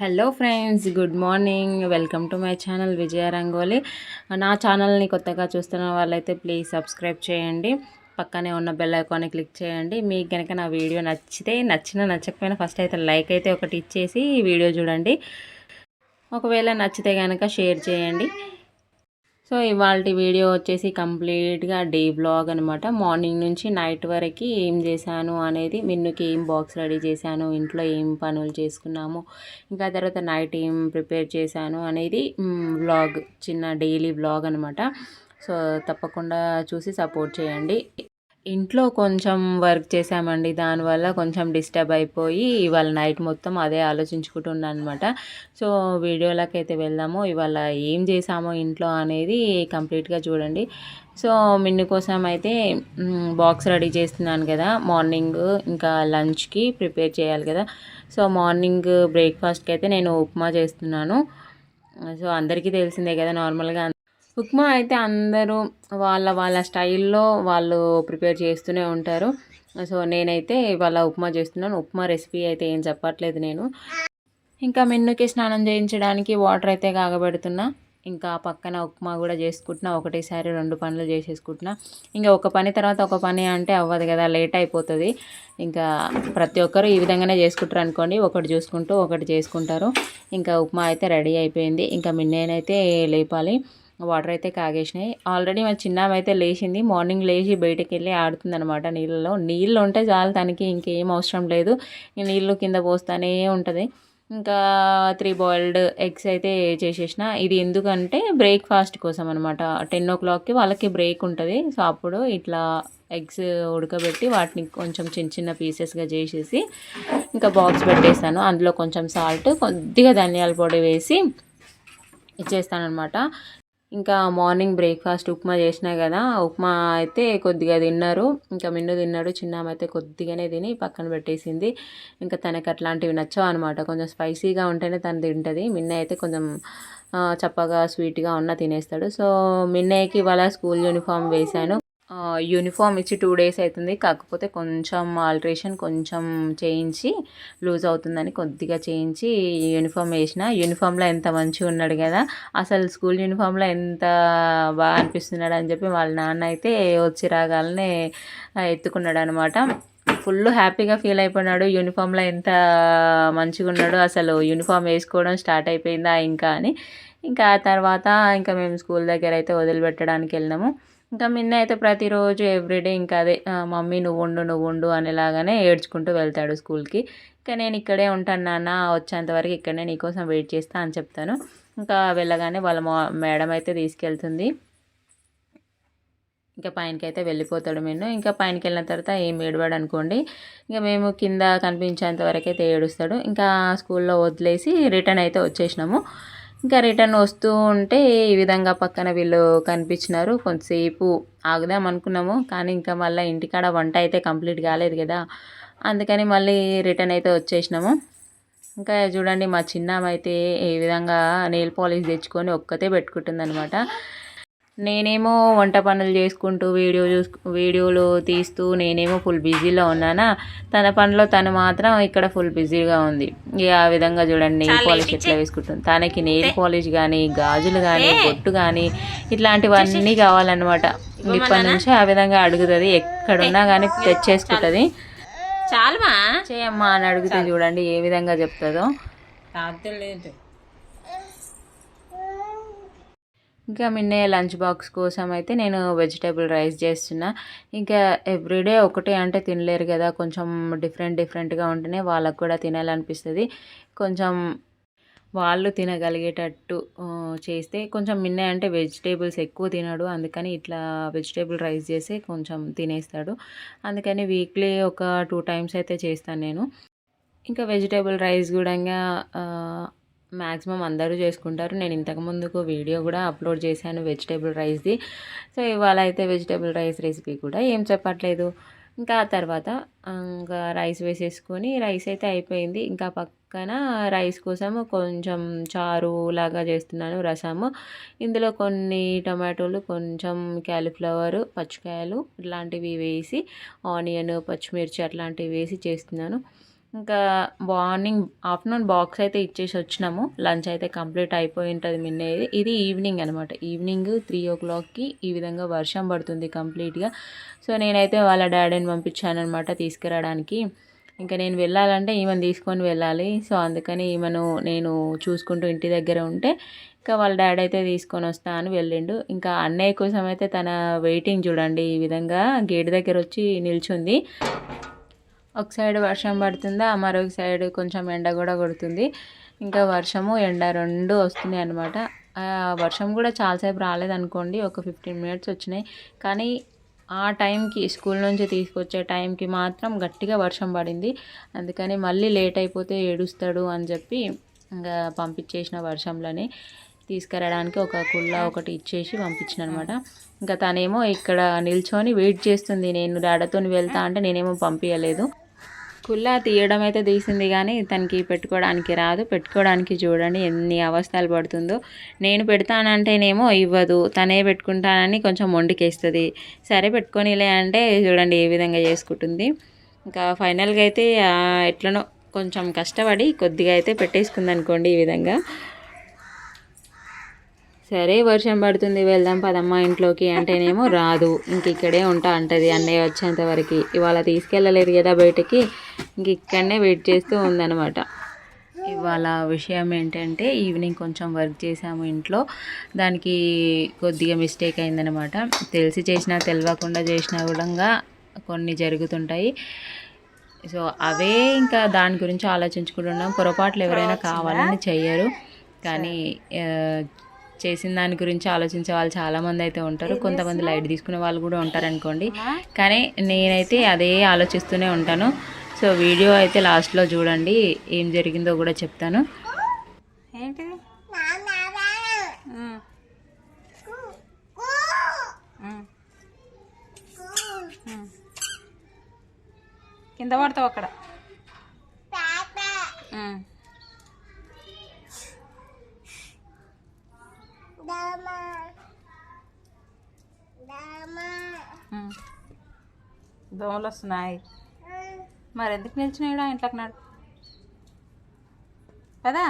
Hello friends good morning welcome to my channel Vijaya Rangoli నా ఛానల్ని కొత్తగా చూస్తున్న వాళ్ళైతే ప్లీజ్ సబ్స్క్రైబ్ చేయండి. పక్కనే ఉన్న బెల్ ఐకాన్ని క్లిక్ చేయండి. మీకు కనుక నా వీడియో నచ్చితే నచ్చిన నచ్చకపోయినా ఫస్ట్ అయితే లైక్ అయితే ఒకటి ఇచ్చేసి వీడియో చూడండి. ఒకవేళ నచ్చితే కనుక షేర్ చేయండి. సో ఇవాళ వీడియో వచ్చేసి కంప్లీట్గా డే బ్లాగ్ అనమాట మార్నింగ్ నుంచి నైట్ వరకు ఏం చేశాను అనేది మిన్నుకి ఏం బాక్స్ రెడీ చేశాను ఇంట్లో ఏం పనులు చేసుకున్నాము ఇంకా తర్వాత నైట్ ఏం ప్రిపేర్ చేశాను అనేది బ్లాగ్ చిన్న డైలీ బ్లాగ్ అనమాట సో తప్పకుండా చూసి సపోర్ట్ చేయండి. ఇంట్లో కొంచెం వర్క్ చేసామండి దానివల్ల కొంచెం డిస్టర్బ్ అయిపోయి ఇవాళ నైట్ మొత్తం అదే ఆలోచించుకుంటున్నాను అనమాట సో వీడియోలోకి అయితే వెళ్దాము. ఇవాళ ఏం చేసామో ఇంట్లో అనేది కంప్లీట్గా చూడండి. సో మిన్ను కోసం అయితే బాక్స్ రెడీ చేస్తున్నాను కదా. మార్నింగ్ ఇంకా లంచ్కి ప్రిపేర్ చేయాలి కదా. సో మార్నింగ్ బ్రేక్ఫాస్ట్కి అయితే నేను ఉప్మా చేస్తున్నాను. సో అందరికీ తెలిసిందే కదా నార్మల్గా ఉప్మా అయితే అందరూ వాళ్ళ వాళ్ళ స్టైల్లో వాళ్ళు ప్రిపేర్ చేస్తూనే ఉంటారు. సో నేనైతే ఇవాళ ఉప్మా చేస్తున్నాను. ఉప్మా రెసిపీ అయితే ఏం చెప్పట్లేదు నేను. ఇంకా మెన్నుకి స్నానం చేయించడానికి వాటర్ అయితే కాగబెడుతున్నా. ఇంకా పక్కన ఉప్మా కూడా చేసుకుంటున్నా. ఒకటేసారి రెండు పనులు చేసేసుకుంటున్నా. ఇంకా ఒక పని తర్వాత ఒక పని అంటే అవ్వదు కదా లేట్ అయిపోతుంది. ఇంకా ప్రతి ఒక్కరు ఈ విధంగానే చేసుకుంటారు అనుకోండి. ఒకటి చూసుకుంటూ ఒకటి చేసుకుంటారు. ఇంకా ఉప్మా అయితే రెడీ అయిపోయింది. ఇంకా మిన్నేనైతే లేపాలి. వాటర్ అయితే కాగేసినాయి. ఆల్రెడీ మా చిన్నవి అయితే లేచింది. మార్నింగ్ లేచి బయటకు వెళ్ళి ఆడుతుంది అనమాట నీళ్ళలో. నీళ్ళు ఉంటే చాలు తనకి ఇంకేం అవసరం లేదు. నీళ్ళు కింద పోస్తూనే ఉంటుంది. ఇంకా త్రీ బాయిల్డ్ ఎగ్స్ అయితే చేసేసిన. ఇది ఎందుకంటే బ్రేక్ఫాస్ట్ కోసం అనమాట టెన్ ఓ క్లాక్కి వాళ్ళకి బ్రేక్ ఉంటుంది. సో అప్పుడు ఇట్లా ఎగ్స్ ఉడకబెట్టి వాటిని కొంచెం చిన్న చిన్న పీసెస్గా చేసేసి ఇంకా బాక్స్ పెట్టేస్తాను. అందులో కొంచెం సాల్ట్ కొద్దిగా ధనియాల పొడి వేసి ఇచ్చేస్తానమాట ఇంకా మార్నింగ్ బ్రేక్ఫాస్ట్ ఉప్మా చేసినా కదా ఉప్మా అయితే కొద్దిగా తిన్నారు. ఇంకా మిన్ను తిన్నాడు చిన్నామ అయితే కొద్దిగానే తిని పక్కన పెట్టేసింది. ఇంకా తనకి అట్లాంటివి నచ్చవు అనమాట కొంచెం స్పైసీగా ఉంటేనే తను తింటుంది. మిన్న అయితే కొంచెం చప్పగా స్వీట్గా ఉన్న తినేస్తాడు. సో మిన్నయ్యకి ఇవాళ స్కూల్ యూనిఫామ్ వేశాను. యూనిఫామ్ ఇచ్చి టూ డేస్ అవుతుంది కాకపోతే కొంచెం ఆల్ట్రేషన్ కొంచెం చేయించి లూజ్ అవుతుందని కొద్దిగా చేయించి యూనిఫామ్ వేసిన. యూనిఫామ్లో ఎంత మంచిగా ఉన్నాడు కదా. అసలు స్కూల్ యూనిఫామ్లో ఎంత బాగా అనిపిస్తున్నాడు అని చెప్పి వాళ్ళ నాన్న అయితే వచ్చి రాగాలనే ఎత్తుకున్నాడు అనమాట ఫుల్ హ్యాపీగా ఫీల్ అయిపోయినాడు. యూనిఫామ్లో ఎంత మంచిగా ఉన్నాడు అసలు యూనిఫామ్ వేసుకోవడం స్టార్ట్ అయిపోయిందా ఇంకా అని. ఇంకా ఆ తర్వాత ఇంకా మేము స్కూల్ దగ్గర అయితే వదిలిపెట్టడానికి వెళ్ళినాము. ఇంకా మిన్న అయితే ప్రతిరోజు ఎవ్రీడే ఇంకా అదే మమ్మీ నువ్వు ఉండు నువ్వు ఉండు అనేలాగానే ఏడ్చుకుంటూ వెళ్తాడు స్కూల్కి. ఇంకా నేను ఇక్కడే ఉంటాను నాన్న వచ్చేంతవరకు ఇక్కడనే నీకోసం వెయిట్ చేస్తా అని చెప్తాను. ఇంకా వెళ్ళగానే వాళ్ళ మేడం అయితే తీసుకెళ్తుంది. ఇంకా పైనకి అయితే వెళ్ళిపోతాడు మేము ఇంకా పైనకి వెళ్ళిన తర్వాత ఏం ఏడవాడు అనుకోండి. ఇంకా మేము కింద కనిపించేంత వరకు అయితే ఏడుస్తాడు. ఇంకా స్కూల్లో వదిలేసి రిటర్న్ అయితే వచ్చేసినాము. ఇంకా రిటర్న్ వస్తూ ఉంటే ఈ విధంగా పక్కన వీళ్ళు కనిపించినారు. కొంతసేపు ఆగుదాం అనుకున్నాము కానీ ఇంకా మళ్ళీ ఇంటికాడ వంట అయితే కంప్లీట్ కాలేదు కదా. అందుకని మళ్ళీ రిటర్న్ అయితే వచ్చేసినాము. ఇంకా చూడండి మా చిన్నమైతే ఈ విధంగా నెయిల్ పాలిష్ తెచ్చుకొని ఒక్కతే పెట్టుకుంటుంది అనమాట నేనేమో వంట పనులు చేసుకుంటూ వీడియో చూసు వీడియోలు తీస్తూ నేనేమో ఫుల్ బిజీలో ఉన్నానా. తన పనిలో తను మాత్రం ఇక్కడ ఫుల్ బిజీగా ఉంది. ఇక ఆ విధంగా చూడండి నెయిల్ పాలిష్ ఎట్లా వేసుకుంటుంది. తనకి నెయిల్ పాలిష్ కానీ గాజులు కానీ బొట్టు కానీ ఇట్లాంటివన్నీ కావాలన్నమాట. ఇప్పటి నుంచి ఆ విధంగా అడుగుతుంది. ఎక్కడున్నా కానీ తెచ్చేసుకుంటుంది. చాలమా? చేయమ్మా అని అడిగితే చూడండి ఏ విధంగా చెప్తుందో. ఇంకా మిన్నే లంచ్ బాక్స్ కోసం అయితే నేను వెజిటేబుల్ రైస్ చేస్తున్నా. ఇంకా ఎవ్రీడే ఒకటే అంటే తినలేరు కదా కొంచెం డిఫరెంట్ డిఫరెంట్గా ఉంటేనే వాళ్ళకు కూడా తినాలనిపిస్తుంది. కొంచెం వాళ్ళు తినగలిగేటట్టు చేస్తే కొంచెం మిన్నే అంటే వెజిటేబుల్స్ ఎక్కువ తినడు అందుకని ఇట్లా వెజిటేబుల్ రైస్ చేసి కొంచెం తినేస్తాడు. అందుకని వీక్లీ ఒక టూ టైమ్స్ అయితే చేస్తాను నేను. ఇంకా వెజిటేబుల్ రైస్ కూడా మ్యాక్సిమం అందరూ చేసుకుంటారు. నేను ఇంతకుముందుకు వీడియో కూడా అప్లోడ్ చేశాను వెజిటేబుల్ రైస్ది. సో ఇవాళ అయితే వెజిటేబుల్ రైస్ రెసిపీ కూడా ఏం చెప్పట్లేదు. ఇంకా ఆ తర్వాత ఇంకా రైస్ వేసేసుకొని రైస్ అయితే అయిపోయింది. ఇంకా పక్కన రైస్ కోసం కొంచెం చారు లాగా చేస్తున్నాను రసము. ఇందులో కొన్ని టమాటోలు కొంచెం క్యాలీఫ్లవర్ పచ్చికాయలు ఇట్లాంటివి వేసి ఆనియన్ పచ్చిమిర్చి అట్లాంటివి వేసి చేస్తున్నాను. ఇంకా మార్నింగ్ ఆఫ్టర్నూన్ బాక్స్ అయితే ఇచ్చేసి వచ్చినాము. లంచ్ అయితే కంప్లీట్ అయిపోయి ఉంటుంది మిన్నేది. ఇది ఈవినింగ్ అనమాట ఈవినింగ్ త్రీ ఓ క్లాక్కి ఈ విధంగా వర్షం పడుతుంది కంప్లీట్గా. సో నేనైతే వాళ్ళ డాడీని పంపించాను అనమాట తీసుకురావడానికి. ఇంకా నేను వెళ్ళాలంటే ఈమెను తీసుకొని వెళ్ళాలి. సో అందుకని ఈమెను నేను చూసుకుంటూ ఇంటి దగ్గర ఉంటే ఇంకా వాళ్ళ డాడీ అయితే తీసుకొని వస్తా అని వెళ్ళిండు. ఇంకా అన్నయ్య కోసం అయితే తన వెయిటింగ్ చూడండి. ఈ విధంగా గేట్ దగ్గర వచ్చి నిల్చుంది. ఒక సైడ్ వర్షం పడుతుందా మరొక సైడ్ కొంచెం ఎండ కూడా కొడుతుంది. ఇంకా వర్షము ఎండ రెండు వస్తున్నాయి అనమాట వర్షం కూడా చాలాసేపు రాలేదనుకోండి ఒక ఫిఫ్టీన్ మినిట్స్ వచ్చినాయి. కానీ ఆ టైంకి స్కూల్ నుంచి తీసుకొచ్చే టైంకి మాత్రం గట్టిగా వర్షం పడింది. అందుకని మళ్ళీ లేట్ అయిపోతే ఏడుస్తాడు అని చెప్పి ఇంకా పంపించేసిన వర్షంలోనే తీసుకురావడానికి ఒక కుళ్ళ ఒకటి ఇచ్చేసి పంపించిన అనమాట ఇంకా తనేమో ఇక్కడ నిల్చొని వెయిట్ చేస్తుంది. నేను డాడీతో వెళ్తా అంటే నేనేమో పంపించలేదు. కుల్లా తీయడం అయితే తీసింది కానీ తనకి పెట్టుకోవడానికి రాదు. పెట్టుకోవడానికి చూడండి ఎన్ని అవస్థలు పడుతుందో. నేను పెడతానంటేనేమో ఇవ్వదు. తనే పెట్టుకుంటానని కొంచెం మొండికేస్తుంది. సరే పెట్టుకొనిలే అంటే చూడండి ఏ విధంగా చేసుకుంటుంది. ఇంకా ఫైనల్గా అయితే ఎట్లనో కొంచెం కష్టపడి కొద్దిగా అయితే పెట్టేసుకుంది అనుకోండి ఈ విధంగా. సరే వర్షం పడుతుంది వెళ్దాం పదమ్మ ఇంట్లోకి అంటేనేమో రాదు. ఇంక ఇక్కడే ఉంటా అంటది అన్నయ్య వచ్చేంత వరకు. ఇవాళ తీసుకెళ్ళలేదు కదా బయటకి ఇంక ఇక్కడనే వెయిట్ చేస్తూ ఉందన్నమాట. ఇవాళ విషయం ఏంటంటే ఈవినింగ్ కొంచెం వర్క్ చేసాము ఇంట్లో. దానికి కొద్దిగా మిస్టేక్ అయిందనమాట తెలిసి చేసినా తెలియకుండా చేసినా కూడా కొన్ని జరుగుతుంటాయి. సో అవే ఇంకా దాని గురించి ఆలోచించుకుంటున్నాం. పొరపాట్లు ఎవరైనా కావాలని చెయ్యరు. కానీ చేసిన దాని గురించి ఆలోచించే వాళ్ళు చాలామంది అయితే ఉంటారు. కొంతమంది లైట్ తీసుకునే వాళ్ళు కూడా ఉంటారు అనుకోండి. కానీ నేనైతే అదే ఆలోచిస్తూనే ఉంటాను. సో వీడియో అయితే లాస్ట్లో చూడండి. ఏం జరిగిందో కూడా చెప్తాను. ఏంటిది కింద పడతావు అక్కడ. దోమలు వస్తున్నాయి మరి ఎందుకు నిల్చున్నాడు ఇంట్లోకి నాడు? కదా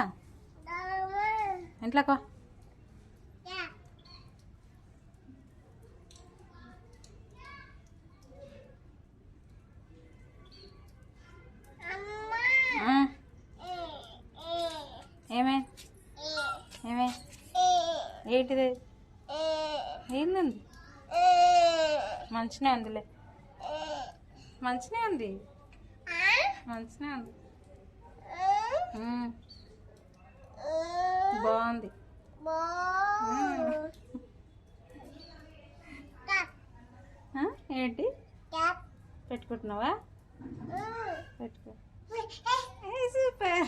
ఇంట్లోకి ఏమే? ఏమే? ఏంటిది? ఏందండి మంచిగా ఉందిలే మంచిగా ఉంది. మంచిగా ఉంది. బాగుంది. ఏంటి? పెట్టుకుంటున్నావా? పెట్టుకో. Super.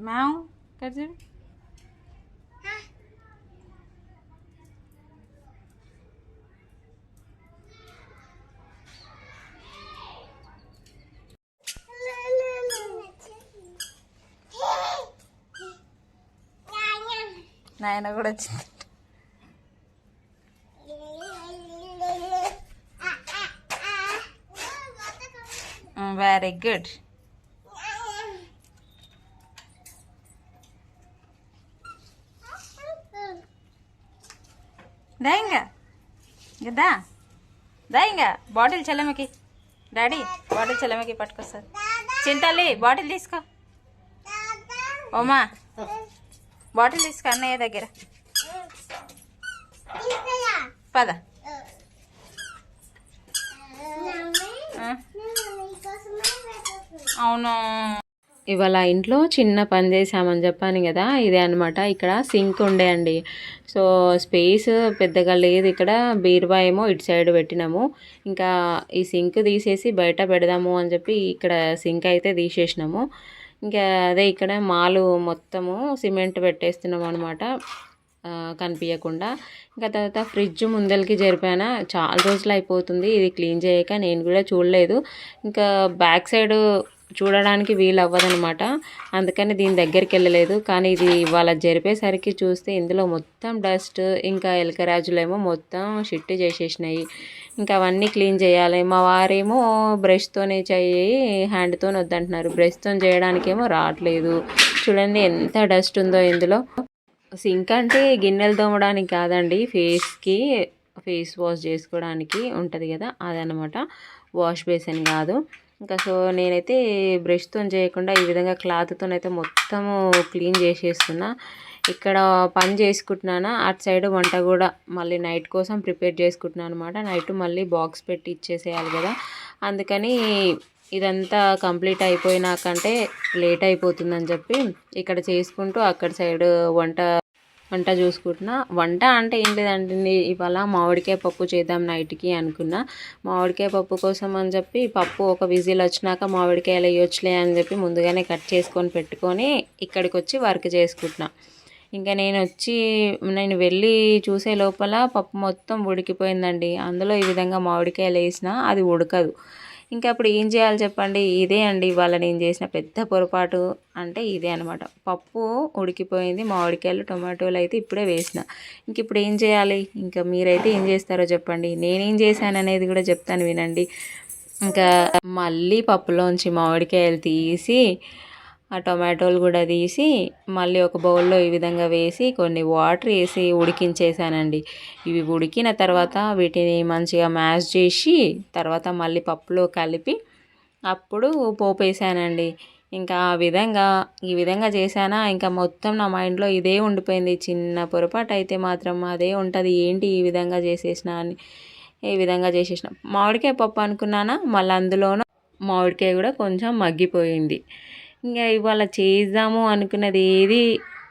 మ్యావ్ ఇక్కడ చూడు నాయన కూడా వచ్చింది వెరీ గుడ్ దా ఇంకా దా. దా ఇంకా బాటిల్ చెల్లెమ్మకి డాడీ బాటిల్ చెల్లెమ్మకి పట్టుకొస్తారు. చింతల్లి బాటిల్ తీసుకో. ఓమా బాటిల్ తీసుకో అన్నయ్య దగ్గర. పద. అవును? ఇవాళ ఇంట్లో చిన్న పని చేసామని చెప్పాను కదా ఇదే అనమాట ఇక్కడ సింక్ ఉండే అండి. సో స్పేస్ పెద్దగా లేదు. ఇక్కడ బీరువా ఏమో ఇటు సైడ్ పెట్టినాము. ఇంకా ఈ సింక్ తీసేసి బయట పెడదాము అని చెప్పి ఇక్కడ సింక్ అయితే తీసేసినాము. ఇంకా అదే ఇక్కడ మాలు మొత్తము సిమెంట్ పెట్టేస్తున్నాము అనమాట కనిపించకుండా ఇంకా తర్వాత ఫ్రిడ్జ్ ముందరికి జరిపానా. చాలా రోజులు అయిపోతుంది. ఇది క్లీన్ చేయక నేను కూడా చూడలేదు. ఇంకా బ్యాక్ సైడ్ చూడడానికి వీలు అవ్వదనమాట అందుకని దీని దగ్గరికి వెళ్ళలేదు. కానీ ఇది వాళ్ళ జరిపేసరికి చూస్తే ఇందులో మొత్తం డస్ట్ ఇంకా ఎలకరాజులేమో మొత్తం షిట్ చేసేసినాయి. ఇంకా అవన్నీ క్లీన్ చేయాలి. మా వారేమో బ్రష్తోనే చేయి హ్యాండ్తో వద్దంటున్నారు. బ్రష్తో చేయడానికేమో రావట్లేదు. చూడండి ఎంత డస్ట్ ఉందో ఇందులో. సింక్ అంటే గిన్నెలు తోమడానికి కాదండి ఫేస్కి ఫేస్ వాష్ చేసుకోవడానికి ఉంటుంది కదా అదనమాట వాష్ బేసిన్ కాదు. ఇంకా సో నేనైతే బ్రష్తో చేయకుండా ఈ విధంగా క్లాత్తో అయితే మొత్తము క్లీన్ చేసేస్తున్నా. ఇక్కడ పని చేసుకుంటున్నానా అటు సైడ్ వంట కూడా మళ్ళీ నైట్ కోసం ప్రిపేర్ చేసుకుంటున్నాను అనమాట నైట్ మళ్ళీ బాక్స్ పెట్టి ఇచ్చేసేయాలి కదా. అందుకని ఇదంతా కంప్లీట్ అయిపోయినాకంటే లేట్ అయిపోతుందని చెప్పి ఇక్కడ చేసుకుంటూ అక్కడ సైడ్ వంట వంట చూసుకుంటున్నా. వంట అంటే ఏం లేదంటే ఇవాళ మామిడికాయ పప్పు చేద్దాం నైట్కి అనుకున్నా. మామిడికాయ పప్పు కోసం అని చెప్పి పప్పు ఒక విజిల్ వచ్చినాక మామిడికాయలు వేయొచ్చులే అని చెప్పి ముందుగానే కట్ చేసుకొని పెట్టుకొని ఇక్కడికి వచ్చి వర్క్ చేసుకుంటున్నా. ఇంకా నేను వచ్చి నేను వెళ్ళి చూసే లోపల పప్పు మొత్తం ఉడికిపోయిందండి. అందులో ఈ విధంగా మామిడికాయలు వేసినా అది ఉడకదు. ఇంకా అప్పుడు ఏం చేయాలి చెప్పండి? ఇదే అండి ఇవాళ నేను చేసిన పెద్ద పొరపాటు. అంటే ఇదే అనమాట పప్పు ఉడికిపోయింది. మామిడికాయలు టొమాటోలు అయితే ఇప్పుడే వేసిన. ఇంక ఇప్పుడు ఏం చేయాలి? ఇంకా మీరైతే ఏం చేస్తారో చెప్పండి. నేనేం చేశాను అనేది కూడా చెప్తాను వినండి. ఇంకా మళ్ళీ పప్పులోంచి మామిడికాయలు తీసి ఆ టొమాటోలు కూడా తీసి మళ్ళీ ఒక బౌల్లో ఈ విధంగా వేసి కొన్ని వాటర్ వేసి ఉడికించేసానండి. ఇవి ఉడికిన తర్వాత వీటిని మంచిగా మ్యాష్ చేసి తర్వాత మళ్ళీ పప్పులో కలిపి అప్పుడు పోపు వేసానండి ఇంకా ఆ విధంగా ఈ విధంగా చేశానా? ఇంకా మొత్తం నా మైండ్లో ఇదే ఉండిపోయింది. చిన్న పొరపాటు అయితే మాత్రం అదే ఉంటుంది. ఏంటి ఈ విధంగా చేసేసిన అని ఈ విధంగా చేసేసిన? మామిడికాయ పప్పు అనుకున్నానా? మళ్ళీ అందులోనూ మామిడికాయ కూడా కొంచెం మగ్గిపోయింది. ఇంకా ఇవాళ చేద్దాము అనుకున్నది ఏది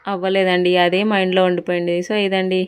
అవ్వలేదండి. అదే మైండ్లో ఉండిపోయింది. సో ఇదండి.